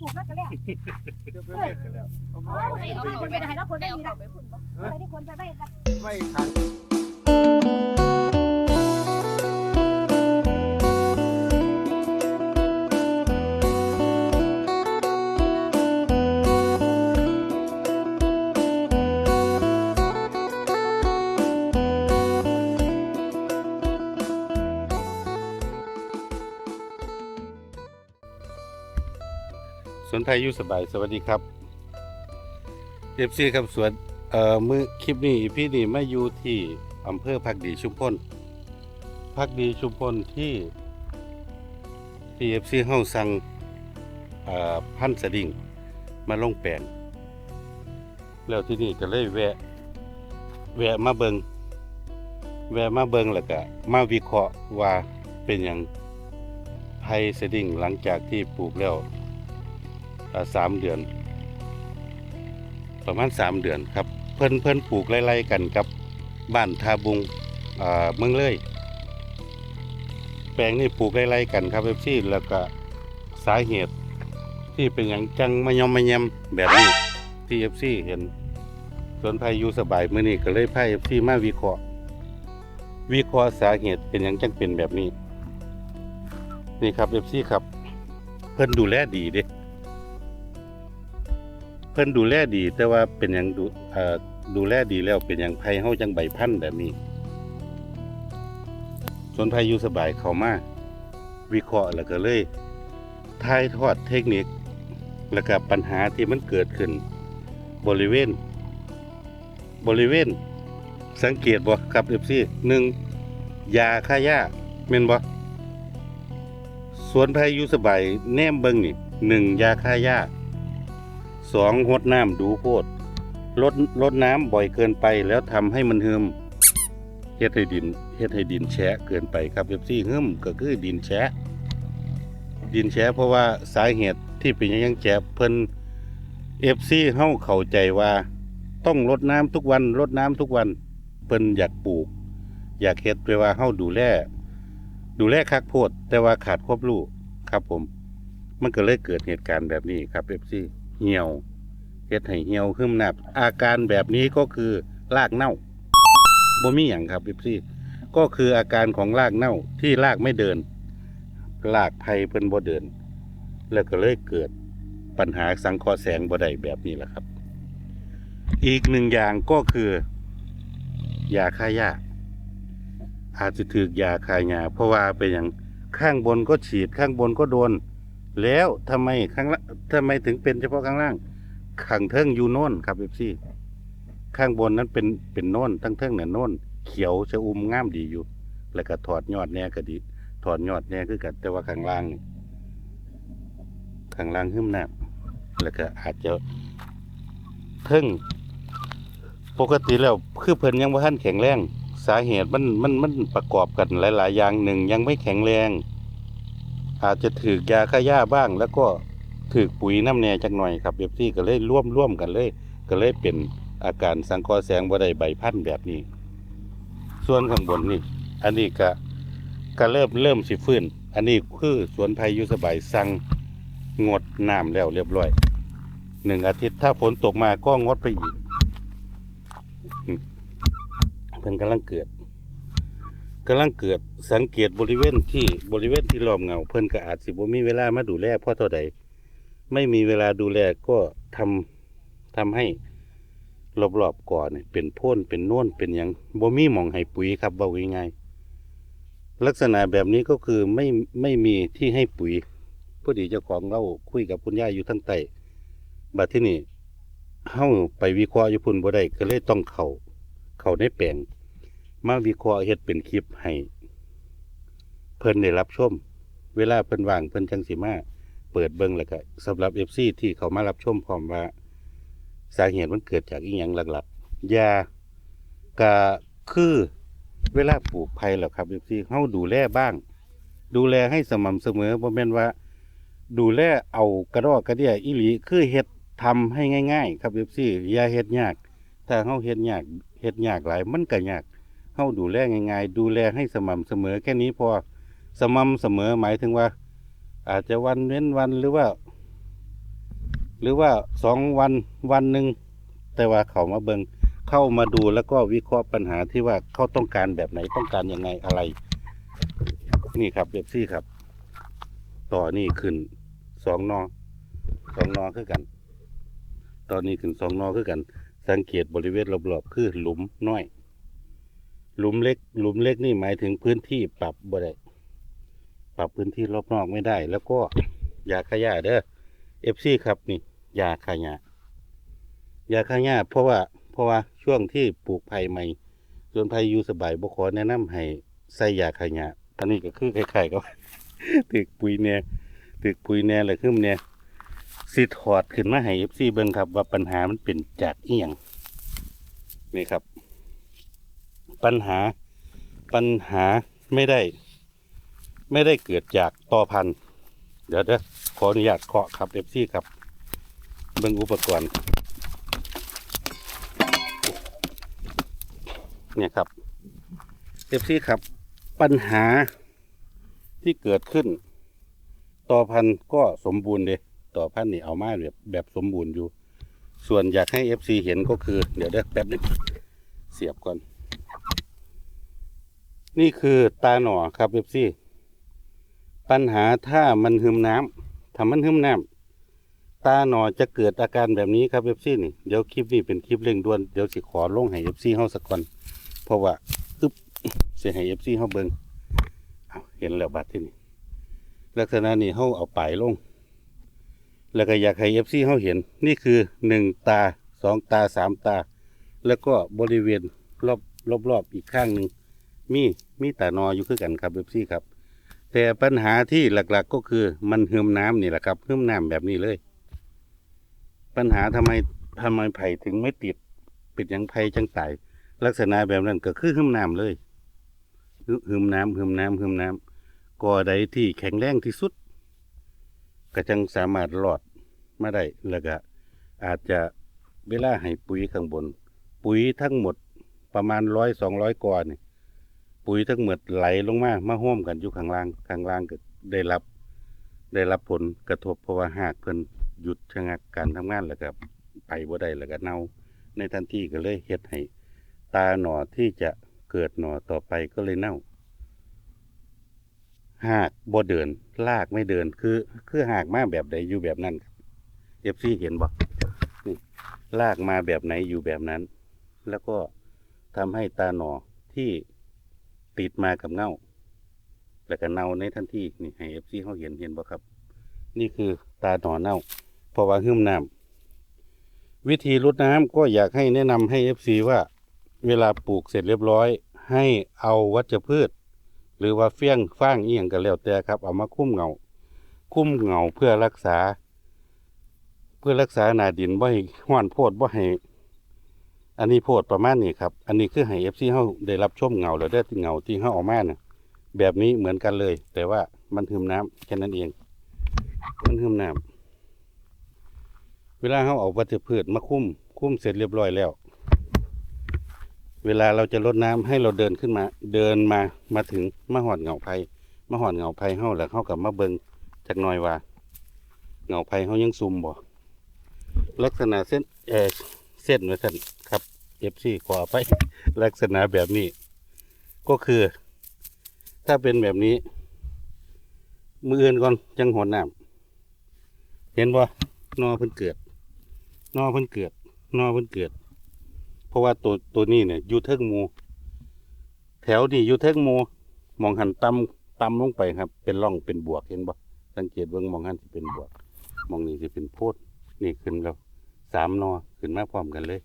ปลูกแล้วก็แล้วเดี๋ยวไปเล่นกันแล้วเอาเอาไว้ไปเอาคนไปไหนแล้วคนไปนี่ละไปพุ่นบ่อะไรที่คนไปไปละไว้ขัง สวนไทยยู่สบายสวัสดีครับเอฟซีครับสวนเอ่อมือคลิปนี้พี่นี่มาอยู่ที่อำเภอพักดีชุมพลพักดีชุมพลที่ที่เอฟซีเฮาสั่งเอ่อพันสดิ่งมาลงแปลงแล้วที่นี่ก็เลยแวะแวะมาเบิงแวะมาเบิงแล้วก็มาวิเคราะห์ว่าเป็นอย่างไผ่สดิ่งหลังจากที่ปลูกแล้ว สามเดือน ประมาณสามเดือนครับ เพิ่นเพิ่นปลูกไล่ๆกันกับบ้านทาบุงเมืองเลยแปลงนี่ปลูกไล่ๆกันครับเอฟซีแล้วก็สาเหตุที่เป็นอย่างจังมายอมมายำแบบนี้ที่เอฟซีเห็นส่วนพายุสบายเมื้อนี้ก็เลยพาเอฟซีมาวิเคราะห์วิเคราะห์สาเหตุเป็นอย่างจังเป็นแบบนี้ นี่ครับเอฟซีครับ เพิ่นดูแลดีเด้ พิ่นดูแลดี แต่ว่าเป็นอย่างดูเอ่อดูแลดีแล้วเป็นอย่างไผเฮาจังใบพันธุ์แบบนี้ส่วนไผอยู่สบายเข้ามาวิเคราะห์แล้วก็เลยถ่ายทอดเทคนิค แล้วก็ปัญหาที่มันเกิดขึ้น บริเวณ บริเวณ สังเกตบ่ครับ FC หนึ่งยาฆ่าหญ้าแม่นบ่สวนไผอยู่สบายแนมเบิ่งนี่หนึ่งยาฆ่าหญ้า สองหดน้ำดูโพดลดลดน้ำบ่อยเกินไปแล้วทำให้มันหึมเฮ็ดให้ดินเฮ็ดให้ดินแฉะเกินไปครับเอฟซีหึมก็คือดินแฉะดินแฉะเพราะว่าสาเหตุที่เป็นอย่างแฉะเพิ่นเอฟซีเฮาเข้าใจว่าต้องลดน้ำทุกวันลดน้ำทุกวันเพิ่นอยากปลูก อยากเฮ็ดไปว่าเฮาดูแลดูแลคักโพด แต่ว่าขาดความรู้ครับผม มันก็เลยเกิดเหตุการณ์แบบนี้ครับเอฟซี เหี่ยวเฮ็ดให้เหี่ยวขึ้นหนับอาการแบบนี้ก็คือรากเน่าบ่มีหยังครับพี่ก็คืออาการของรากเน่าที่รากไม่เดินรากไผ่เพิ่นบ่เดิน แล้วก็เลยเกิดปัญหาสังเคราะห์แสงบ่ได้แบบนี้แหละครับ อีกหนึ่งอย่างก็คือยาฆ่าหญ้าอาจจะถือยาฆ่าหญ้าเพราะว่าเป็นอย่างข้างบนก็ฉีดข้างบนก็โดน แล้วทำไมข้างล่างทำไมถึงเป็นเฉพาะข้างล่างข้างเทิงอยู่โน่นครับเอฟซีข้างบนนั้นเป็นเป็นโน่นทั้งเทิงเนี่ยโน่นเขียวชะอุ่มงามดีอยู่ แล้วก็ถอดยอดแน่ก็ดี ถอดยอดแน่คือกันแต่ว่าข้างล่างนี่ข้างล่างหึมน้ำแล้วก็อาจจะเทิงปกติแล้วคือเพิ่นยังบ่าทันแข็งแรง สาเหตุมันมันมันประกอบกันหลาย ๆ อย่างหนึ่งยังไม่แข็งแรง อาจจะถือยาฆ่าหญ้าบ้าง แล้วก็ถือปุ๋ยน้ำแหน่จักหน่อยครับเอฟซีก็เลยร่วมร่วมกันเลย ก็เลยเป็นอาการสังเครแสงบ่ได้ใบพันธุ์แบบนี้ ส่วนข้างบนนี่ อันนี้ก็ก็เริ่มเริ่มสิฟื้น อันนี้คือสวนไผ่อยู่สบายสั่งงดน้ำแล้วเรียบร้อยหนึ่งอาทิตย์ถ้าฝนตกมาก็งดไปอีกเพิ่นกำลังเกิด กำลังเกิดสังเกตบริเวณที่บริเวณที่ล้อมเงาเพิ่นก็อาจสิบ่มีเวลามาดูแลเพราะเท่าใดไม่มีเวลาดูแลก็ทำทำให้รอบๆก่อนนี่เป็นโพ่นเป็นโน่นเป็นหยังบ่มีหมองให้ปุ๋ยครับเว้าง่ายๆลักษณะแบบนี้ก็คือไม่ไม่มีที่ให้ปุ๋ยพอดีเจ้าของเราคุยกับคุณย่าอยู่ทั้งใต้บัดที่นี่เฮาไปวิเคราะห์อยู่พุ่นบ่ได้ก็เลยต้องเข้าเข้าในแปลง มาวิเคราะห์เฮ็ดเป็นคลิปให้ เพิ่นได้รับชม เวลาเพิ่นว่างเพิ่นจังสิมาเปิดเบิ่งแล้วก็สำหรับ FC ที่เขามารับชมพร้อมว่า สาเหตุมันเกิดจากอีหยังหลักๆยาก็คือเวลาปลูกไผ่แล้วครับ FC เฮาดูแลบ้าง ดูแลให้สม่ำเสมอบ่แม่นว่า ดูแลเอากระดอกกระเดี่ยอีหลีคือเฮ็ดทำให้ง่าย ๆ ครับ FC อย่าเฮ็ดยาก ถ้าเฮาเฮ็ดยากเฮ็ดยากหลายมันก็ยาก เฮาดูแลง่ายๆดูแลให้สม่ำเสมอแค่นี้พอสม่ำเสมอหมายถึงว่า อาจจะวันเว้นวันหรือว่า หรือว่าสองวันวันหนึ่งแต่ว่าเขามาเบิงเข้ามาดูแล้วก็วิเคราะห์ปัญหาที่ว่าเขาต้องการแบบไหนต้องการยังไงอะไร นี่ครับเบบซี่ครับ ต่อนี่ขึ้นสองนอสองนอคือกัน ตอนนี้ขึ้นสองนอคือกัน สังเกตบริเวณรอบๆคือหลุมน้อย หลุมเล็ก หลุมเล็กนี่หมายถึงพื้นที่ปรับบ่ได้ปรับพื้นที่รอบนอกไม่ได้ แล้วก็ยาขยะเด้อเอฟซีครับนี่ยาขยะยาขยะเพราะว่าเพราะว่าช่วงที่ปลูกไผ่ใหม่ส่วนไผ่อยู่สบายบ่ขอแนะนำให้ใส่ยาขยะอันนี้ก็คือคล้ายๆกับตึกปุ๋ยเนี่ยตึกปุ๋ยเนี่ยอะไรขึ้นเนี่ยสิถอดขึ้นมาให้เอฟซีเบิ่งครับ ว่าปัญหามันเป็นจากอียงนี่ครับ ปัญหาปัญหาไม่ได้ ไม่ได้เกิดจากต่อพันธุ์เดี๋ยวเดี๋ยวขออนุญาตเคาะครับเอฟซีครับเบิ่งอุปกรณ์เนี่ยครับเอฟซีครับปัญหาที่เกิดขึ้น ต่อพันธุ์ก็สมบูรณ์เดยต่อพันธุ์นี่เอามาแบบแบบสมบูรณ์อยู่ ส่วนอยากให้เอฟซีเห็นก็คือ เดี๋ยวเดี๋ยวแป๊บนึงเสียบก่อน นี่คือตาหน่อครับเอฟซีปัญหาถ้ามันหึมน้ำถ้ามันหึมน้ำตาหน่อจะเกิดอาการแบบนี้ครับเอฟซีนี่เดี๋ยวคลิปนี้เป็นคลิปเร่งด่วนเดี๋ยวสิขอลงให้เอฟซีเฮาสักก่อนเพราะว่าอึ๊บเสียให้เอฟซีเฮาเบิงเอาเห็นแล้วบัดที่นี่ลักษณะนี้เฮาเอาปลายลง แล้วก็อยากให้เอฟซีเฮาเห็น นี่คือหนึ่งตาสองตาสามตา แล้วก็บริเวณรอบรอบรอบอีกข้างหนึ่ง มีมีแตานออยู่คือกันครับเบบซี่ครับ แต่ปัญหาที่หลักๆก็คือมันหึมน้ำนี่แหละครับหึมน้ำแบบนี้เลย ปัญหาทำไมทำไมไผ่ถึงไม่ติดปิดยังไผ่จังไตลักษณะแบบนั้นก็คือหึมน้ำเลยหึหึมน้ำหึมน้ำหึมน้ำก่อใดที่แข็งแรงที่สุด ก็จังสามารถรอดมาได้แล้วก็อาจจะเวลาให้ปุ๋ยข้างบน ปุ๋ยทั้งหมดประมาณร้อยสองร้อยกว่านี่ ปุ๋ยทั้งหมดไหลลงมามาห่วมกันอยู่ข้างล่างข้างล่างก็ได้รับ ได้รับผลกระทบเพราะว่าหากเพิ่นหยุดชะงักการทำงานแล้วก็ไปบ่ได้แล้วก็เน่าในทันทีก็เลยเฮ็ดให้ตาหน่อที่จะเกิดหน่อต่อไปก็เลยเน่า หากบ่เดินลากไม่เดินคือ คือหากมาแบบใดอยู่แบบนั้นครับเอฟซีเห็นบ่นี่ลากมาแบบไหนอยู่แบบนั้น แล้วก็ทำให้ตาหน่อที่ ติดมากับเงาแล้วก็เน่าในทันทีนี่ให้เอฟซีเขาเห็นเห็นบ่ครับ นี่คือตาหน่อเน่า เพราะว่าหึมน้ำวิธีรดน้ำก็อยากให้แนะนำให้เอฟซีว่าเวลาปลูกเสร็จเรียบร้อย ให้เอาวัชพืช หรือว่าเฟี้ยงฟางเอียงก็แล้วแต่ครับ เอามาคุ้มเงา คุ้มเงาเพื่อรักษา เพื่อรักษาหนาดินบ่ให้ห้อนโพดบ่ให้ อันนี้โพดประมาณนี้ครับ อันนี้คือให้เอฟซีเฮาได้รับชมเงาแล้วได้เงาที่เฮาออกมาเนี่ยแบบนี้เหมือนกันเลย แต่ว่ามันหึมน้ำแค่นั้นเอง มันหึมน้ำเวลาเฮาเอาวัชพืชมาคุ้มคุ้มเสร็จเรียบร้อยแล้ว เวลาเราจะลดน้ำให้เราเดินขึ้นมา เดินมามาถึงมาหอดเงาไผ่มาหอดเงาไผ่เฮาแล้วเฮากับมาเบิงจักหน่อยว่าเงาไผ่เฮายังซุ่มบ่ลักษณะเส้นเออเส้นไว้สั่นครับ เอฟซีขอไปลักษณะแบบนี้ ก็คือ ถ้าเป็นแบบนี้ มืออื่นก่อนจังหอนน้ำเห็นบ่นอเพิ่นเกิด นอเพิ่นเกิด นอเพิ่นเกิด เพราะว่าตัวตัวนี้เนี่ยอยู่เทิงมู แถวนี้อยู่เทิงมูมองหันต่ำต่ำลงไปครับ เป็นร่องเป็นบวกเห็นบ่สังเกตเบิ่งมองหันสิเป็นบวก มองนี่สิเป็นโพดนี่ขึ้นแล้วสามนอขึ้นมาพร้อมกันเลย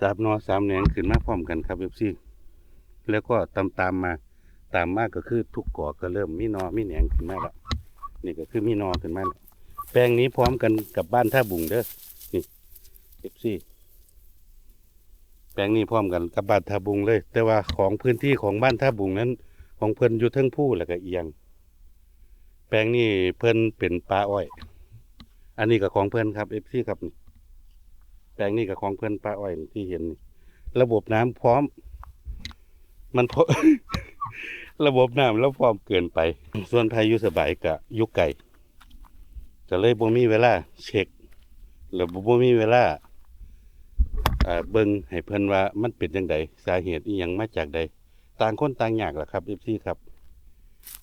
สามนอสามแหนงขึ้นมาพร้อมกันครับเอฟซีแล้วก็ตามตามมาตามมากก็คือทุกก่อก็เริ่มมีนอมีแหนงขึ้นมาแล้วนี่ก็คือมีนอขึ้นมาแล้วแปลงนี้พร้อมกันกับบ้านท่าบุงเด้อนี่เอฟซีแปลงนี้พร้อมกันกับบ้านท่าบุงเลย แต่ว่าของพื้นที่ของบ้านท่าบุงนั้น ของเพิ่นอยู่ทั้งผู้แล้วก็เอียง แปลงนี้เพิ่นเป็นปลาอ้อย อันนี้ก็ของเพิ่นครับเอฟซีครับนี่ ลงนี้ก็ของเพิ่อนปลาอ้อยที่เห็นนี่ระบบน้ำพร้อม มันพอระบบน้ำแล้วพร้อมเกินไป ส่วนพายุสบายกับยุกไก่ก็เลยบ่มีเวลาเช็คแล้วบ่บมีเวลาเบิ่งให้เพิ่นว่ามันเป็นจังไดสาเหตุอีหยังมาจากใดต่างคนต่างยากล่ะครับ FC ครับ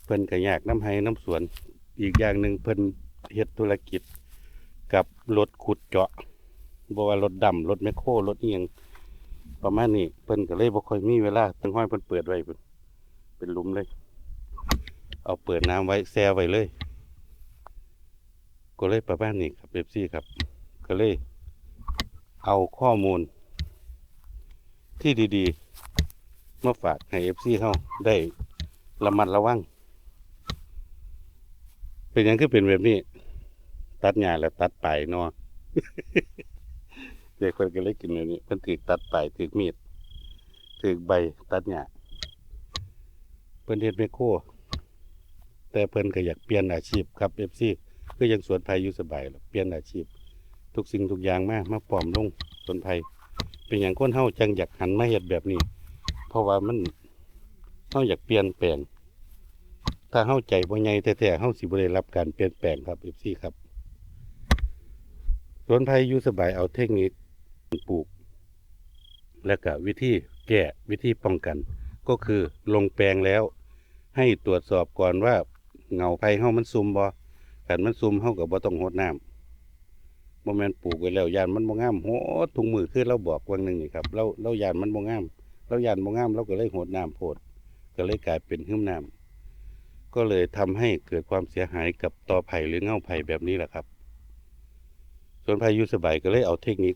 เพิ่นก็ยากน้ำไห้น้ำสวน อีกอย่างหนึ่งเพิ่นเฮ็ดธุรกิจกับรถขุดเจาะ บ่ว่ารถดำรถแมคโครรถเอียงประมาณนี้เพิ่นก็เลยบ่ค่อยมีเวลาตั้งห้อยเพิ่นเปิดไว้เพิ่นเป็นหลุมเลย เอาเปิดน้ำไว้แช่ไว้เลย ก็เลยประมาณนี้ครับเอฟซีครับ ก็เลย เอาข้อมูล ที่ดีๆมาฝากให้เอฟซีเขาได้ระมัดระวัง เป็นยังคือเป็นแบบนี้ ตัดหญ้าแล้วตัดไปเนอ เด็กคนก็เลยกินแบบนี้เพิ่นถือตัดปถือมีดถือใบตัดหญ้าเพิ่นเฮ็ดไมโครแต่เพิ่นก็อยากเปลี่ยนอาชีพครับเอฟซีก็ยังสวนไผ่อยู่สบายเปลี่ยนอาชีพ ทุกสิ่งทุกอย่างมามาปลอมลงสวนไผ่เป็นอย่างคนเฮาจังอยากหันมาเฮ็ดแบบนี้ เพราะว่ามันเฮาอยากเปลี่ยนแปลง ถ้าเฮาใจบ่ใหญ่แท้ๆเฮาสิบ่ได้รับการเปลี่ยนแปลงครับ FC ครับสวนไผ่อยู่สบายเอาเทคนิค ปลูก และก็วิธีแก้วิธีป้องกัน ก็คือลงแปลงแล้ว ให้ตรวจสอบก่อนว่าเงาไผ่เฮามันซุมบ่ขันมันซุมเฮาก็บ่ต้องรดน้ำบ่แม่นปลูกไว้แล้วยานมันบ่งามโหดถุงมือคือเราบอกวังหนึงนี่ครับเราเรายานมันบ่งามเรายานบ่งามเราก็เลยรดน้ำโพดก็เลยกลายเป็นหึมน้ำก็เลยทำให้เกิดความเสียหายกับตอไผ่หรือเงาไผ่แบบนี้แหละครับ ส่วนไผ่อยู่สบายก็เลยเอาเทคนิค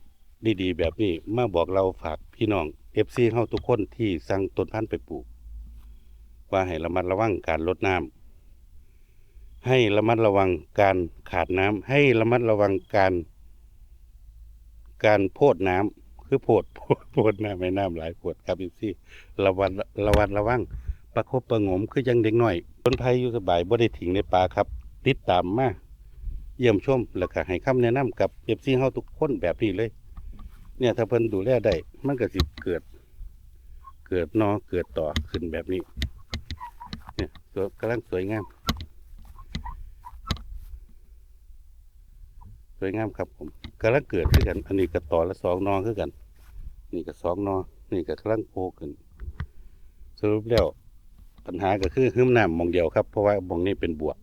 ดีๆ แบบนี้มาบอกเราฝากพี่น้อง FC เฮาทุกคนที่สั่งต้นพันธุ์ไปปลูก ว่าให้ระมัดระวังการรดน้ำให้ระมัดระวังการขาดน้ำให้ระมัดระวังการ การโพดน้ำคือโพดโพดโพดน้ำไม่น้ำหลายโพดครับพี่ซี่ระวังระวังระวังประคบประงมคือยังเด็กหน้อยคนไทยอยู่สบายบ่ได้ทิ้งในป่าครับ ติดตามมาเยี่ยมชม แล้วก็ให้คำแนะนำกับเอฟซีเฮาทุกคนแบบนี้เลย เนี่ยถ้าเพิ่นดูแลได้มันก็สิเกิด เกิดนอเกิดต่อขึ้นแบบนี้ เนี่ยสวยกำลังสวยงาม สวยงามครับผมกำลังเกิดขึ้นกัน อันนี้ก็ต่อละสองนอขึ้นกัน นี่ก็สองนอนี่ก็กำลังโผล่ขึ้น สรุปแล้วปัญหาก็คือหึมน้ำมองเดียวครับเพราะว่ามองนี้เป็นบวก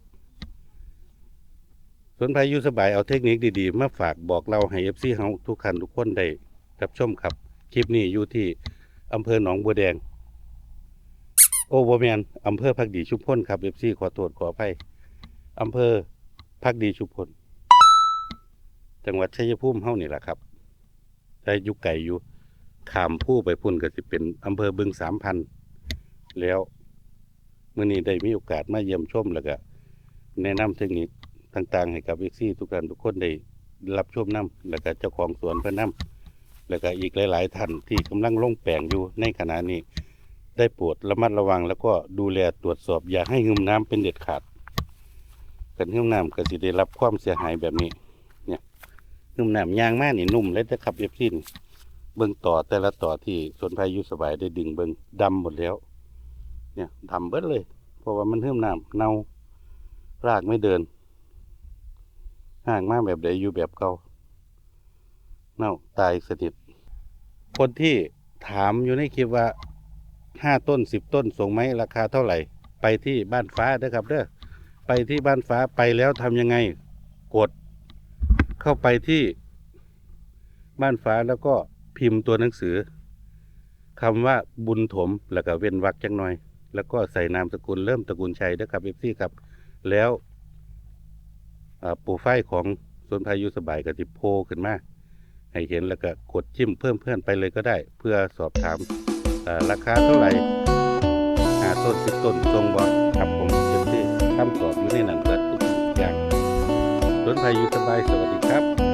ส่วนพายุสบายเอาเทคนิคดีๆ มาฝากบอกเราให้เอฟซีเฮาทุกคันทุกคนได้ รับชมครับ คลิปนี้อยู่ที่อำเภอหนองบัวแดง โอโบแมนอำเภอพักดีชุมพลครับเอฟซีขอโทษขออภัยอำเภอพักดีชุมพลจังหวัดชัยภูมิเฮานี่แหละครับแต่อยู่ไก่อยู่ขามผู้ไปพุ่นก็สิเป็นอำเภอบึงสามพันแล้วเมื่อนี้ได้มีโอกาสมาเยี่ยมชมแล้วก็แนะนำเทคนิคต่างๆ ให้กับเอ็กซี่ทุกท่านทุกคนได้รับชมนํแล้วก็เจ้าของสวนเพิ่อนนํ แล้วก็อีกหลาย ๆ ท่านที่กำลังลงแปลงอยู่ในขณะนี้ ได้โปรดระมัดระวัง แล้วก็ดูแลตรวจสอบอย่าให้หึมน้ำเป็นเด็ดขาดกันหึมน้ำก็สิได้รับความเสียหายแบบนี้ เนุ่มหนายางมากนี่นุ่มเลยจะขับเอฟซินเบิ่งต่อแต่ละต่อที่สวนพายุสบายได้ดึงเบิ่งดำหมดแล้ว เนี่ยดำเบิดเลย เพราะว่ามันเพิ่มน้ำเน่ารากไม่เดินห่างมากแบบใดอยู่แบบเก่า เน่าตายสนิทคนที่ถามอยู่ในคลิปว่าห้าต้นสิบต้นส่งไหมราคาเท่าไหร่ ไปที่บ้านฟ้าเด้อครับเด้อไปที่บ้านฟ้าไปแล้วทำยังไงกด เข้าไปที่บ้านฟ้าแล้วก็พิมพ์ตัวหนังสือคำว่าบุญถมแล้วก็เว้นวรรคจังหน่อย แล้วก็ใส่นามสกุลเริ่มตระกูลชัยนะครับเอฟซีครับ แล้วอ่าโปรไฟของสวนพายุสบายกับติโพขึ้นมา ให้เห็นแล้วก็กดจิ้มเพิ่มเพื่อนไปเลยก็ได้ เพื่อสอบถามราคาเท่าไหร่หาต้นสิบต้นทรงบอครับผมเอฟซีคำตอบอยู่ในนั้นเปิดทุกอย่างสนพายุสบายสวัสดีครับ